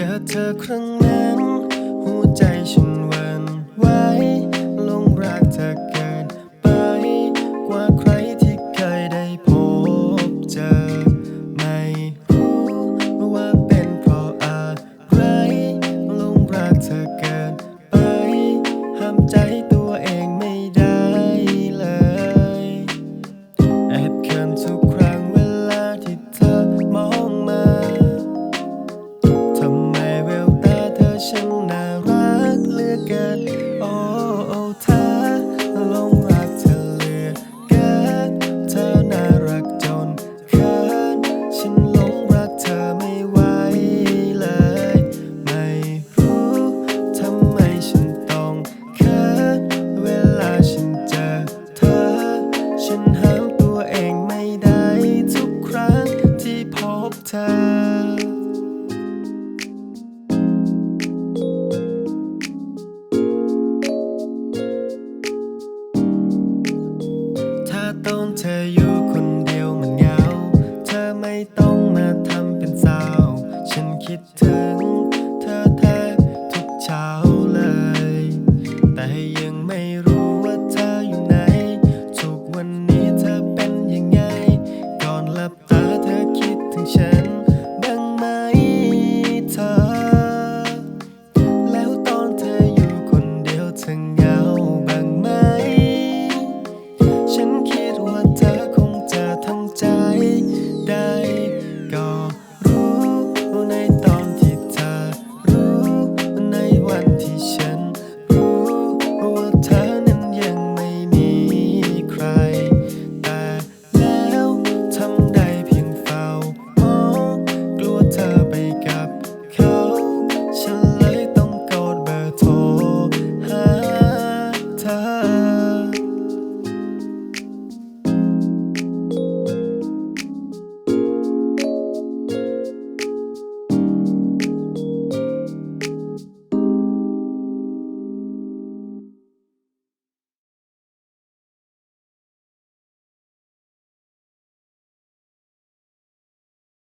เจอเธอครั้งนั้น ช่างน่ารักเหลือเกินโอ้โอ้เธอลงรักเธอเหลือเกินเธอน่ารักจนขินฉันลงรักเธอไม่ไหวเลย ไม่รู้ทำไมฉันต้องเขินเวลาฉันเจอเธอ ฉันห้ามตัวเองไม่ได้ทุกครั้งที่พบเธอ don't tell you.